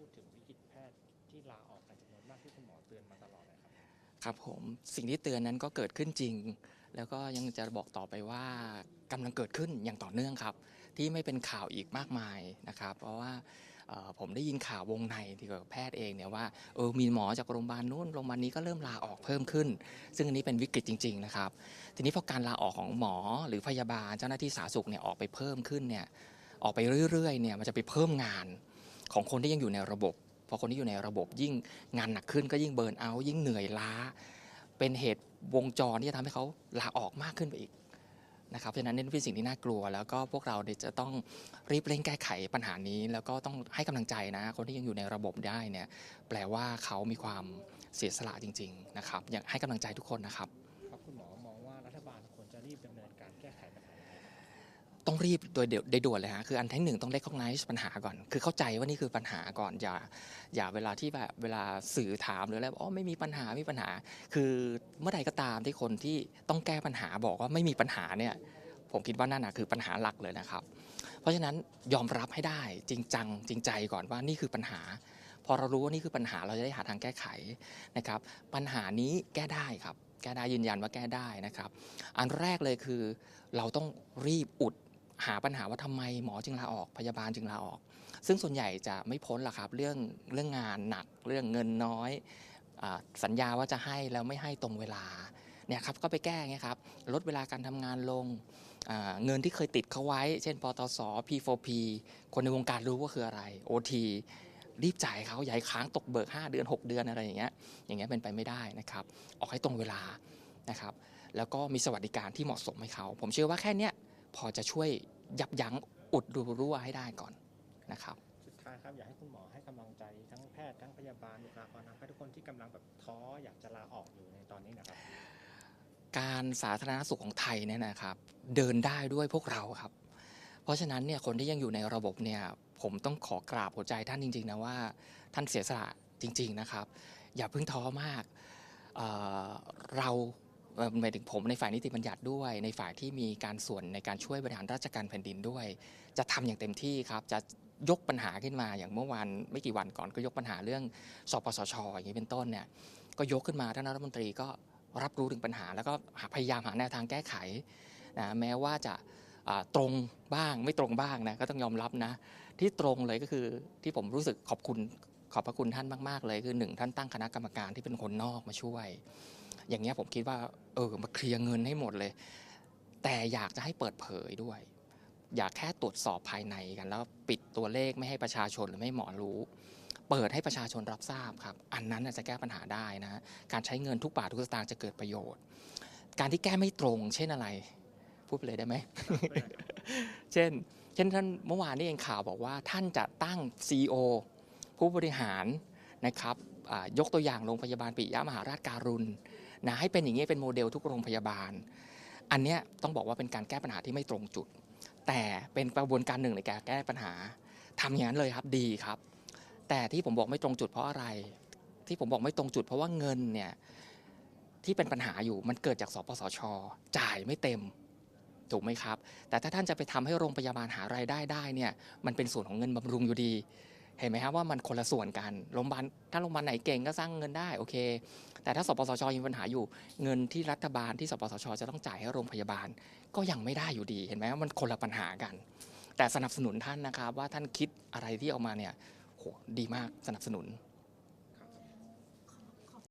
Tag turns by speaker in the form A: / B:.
A: พูดถึงวิกฤตแพทย์ที่ลาออกกันจำนวนมากที่คุณหมอเตือนมาตลอดเลยครับ
B: ครับผมสิ่งที่เตือนนั้นก็เกิดขึ้นจริง แล้วก็ยังจะบอกต่อไปว่ากำลังเกิดขึ้นอย่างต่อเนื่องครับ ที่ไม่เป็นข่าวอีกมากมายนะครับ เพราะว่าผมได้ยินข่าววงในที่เกี่ยวกับแพทย์เองเนี่ยว่าเออมีหมอจากโรงพยาบาลนู้นโรงพยาบาลนี้ก็เริ่มลาออกเพิ่มขึ้น ซึ่งอันนี้เป็นวิกฤตจริง ๆ นะครับ ทีนี้พอการลาออกของหมอหรือพยาบาลเจ้าหน้าที่สาธารณสุขเนี่ยออกไปเพิ่มขึ้นเนี่ยออกไปเรื่อยๆเนี่ยมันจะไปเพิ่มงาน ของคนที่ยังอยู่ในระบบ พอคนที่อยู่ในระบบยิ่งงานหนักขึ้นก็ยิ่งเบิร์นเอายิ่งเหนื่อยล้า เป็นเหตุวงจรที่จะทำให้เขาลาออกมากขึ้นไปอีกนะครับเพราะฉะนั้นนี่เป็นสิ่งที่น่ากลัว แล้วก็พวกเราจะต้องรีบเร่งแก้ไขปัญหานี้ แล้วก็ต้องให้กำลังใจนะ คนที่ยังอยู่ในระบบได้เนี่ยแปลว่าเขามีความเสียสละจริง ๆ นะครับ อยากให้กำลังใจทุกคนนะครับ ต้องรีบโดยเดโดยด่วนเลยฮะคืออันที่หนึ่งต้อง recognize ปัญหาก่อน คือเข้าใจว่านี่คือปัญหาก่อนอย่าอย่าเวลาที่แบบเวลาสื่อถามหรืออะไรอกอ๋อไม่มีปัญหาไม่มีปัญหา คือเมื่อใดก็ตามที่คนที่ต้องแก้ปัญหาบอกว่าไม่มีปัญหาเนี่ยผมคิดว่านั่นนะคือปัญหาหลักเลยนะครับ เพราะฉะนั้นยอมรับให้ได้จริงจังจริงใจก่อนว่านี่คือปัญหา พอเรารู้ว่านี่คือปัญหาเราจะได้หาทางแก้ไขนะครับ ปัญหานี้แก้ได้ครับ แก้ได้ยืนยันว่าแก้ได้นะครับ อันแรกเลยคือเราต้องรีบอุด หาปัญหาว่าทำไมหมอจึงลาออกพยาบาลจึงลาออก ซึ่งส่วนใหญ่จะไม่พ้นหรอกครับเรื่องเรื่องงานหนักเรื่องเงินน้อยอสัญญาว่าจะให้แล้วไม่ให้ตรงเวลาเนี่ยครับก็ไปแก้ไงครับลดเวลาการทำงานลงเงินที่เคยติดเขาไว้ เช่นปตส P4P คนในวงการรู้ว่าคืออะไร OT รีบจ่ายเขาย่าให้ค้างตกเบิก 5 เดือน 6 เดือนอะไรอย่างเงี้ยอย่างเงี้ยเป็นไปไม่ได้นะครับ ออกให้ตรงเวลานะครับ แล้วก็มีสวัสดิการที่เหมาะสมให้เขา ผมเชื่อว่าแค่เนี้ย พอจะช่วยยับยั้งอุดรูรั่วให้ได้ก่อนนะครับ
A: สุดท้ายครับอยากให้คุณหมอให้กำลังใจทั้งแพทย์ทั้งพยาบาลบุคลากรทางการแพทย์ทุกคนที่กำลังแบบท้ออยากจะลาออกอยู่ในตอนนี้นะครับ
B: การสาธารณสุขของไทยเนี่ยนะครับ เดินได้ด้วยพวกเราครับ เพราะฉะนั้นเนี่ยคนที่ยังอยู่ในระบบเนี่ยผมต้องขอกราบหัวใจท่านจริง ๆ นะว่า ท่านเสียสละจริง ๆนะครับ อย่าเพิ่งท้อมากเอ่อเรา หมายถึงผมในฝ่ายนิติบัญญัติด้วย ในฝ่ายที่มีการส่วนในการช่วยบริหารราชการแผ่นดินด้วย จะทำอย่างเต็มที่ครับจะยกปัญหาขึ้นมาอย่างเมื่อวานไม่กี่วันก่อนก็ยกปัญหาเรื่องสปสชอย่างนี้เป็นต้นเนี่ยก็ยกขึ้นมาท่านรัฐมนตรีก็รับรู้ถึงปัญหา แล้วก็พยายามหาแนวทางแก้ไขนะแม้ว่าจะตรงบ้างไม่ตรงบ้างนะก็ต้องยอมรับนะ ที่ตรงเลยก็คือที่ผมรู้สึกขอบคุณขอบพระคุณท่านมาก ๆ เลยคือหนึ่งท่านตั้งคณะกรรมการที่เป็นคนนอกมาช่วย อย่างเงี้ยผมคิดว่าเออมาเคลียร์เงินให้หมดเลย แต่อยากจะให้เปิดเผยด้วย อยากแค่ตรวจสอบภายในกัน แล้วปิดตัวเลขไม่ให้ประชาชนหรือไม่หมอรู้ เปิดให้ประชาชนรับทราบครับ อันนั้นจะแก้ปัญหาได้นะ การใช้เงินทุกบาททุกสตางค์จะเกิดประโยชน์ การที่แก้ไม่ตรงเช่นอะไร พูดไปเลยได้ไหม เช่น เช่นท่านเมื่อวานนี้เองข่าวบอกว่าท่านจะตั้ง CEO ผู้บริหารนะครับยกตัวอย่างโรงพยาบาลปิยมหาราชการุณ นะให้เป็นอย่างนี้เป็นโมเดลทุกโรงพยาบาล อันเนี้ยต้องบอกว่าเป็นการแก้ปัญหาที่ไม่ตรงจุด แต่เป็นกระบวนการหนึ่งในการแก้ปัญหาทำอย่างนั้นเลยครับดีครับ แต่ที่ผมบอกไม่ตรงจุดเพราะอะไร ที่ผมบอกไม่ตรงจุด เพราะว่าเงินเนี่ยที่เป็นปัญหาอยู่มันเกิดจากสปสช จ่ายไม่เต็มถูกไหมครับ แต่ถ้าท่านจะไปทำให้โรงพยาบาลหารายได้ได้เนี่ยมันเป็นส่วนของเงินบำรุงอยู่ดี เห็นไหมครับว่ามันคนละส่วนกันโรงพยาบาลถ้าโรงพยาบาลไหนเก่งก็สร้างเงินได้โอเค แต่ถ้าสปสชมีปัญหาอยู่ เงินที่รัฐบาลที่สปสชจะต้องจ่ายให้โรงพยาบาล ก็ยังไม่ได้อยู่ดี เห็นไหมว่ามันคนละปัญหากัน แต่สนับสนุนท่านนะครับว่าท่านคิดอะไรที่ออกมาเนี่ยโหดีมากสนับสนุน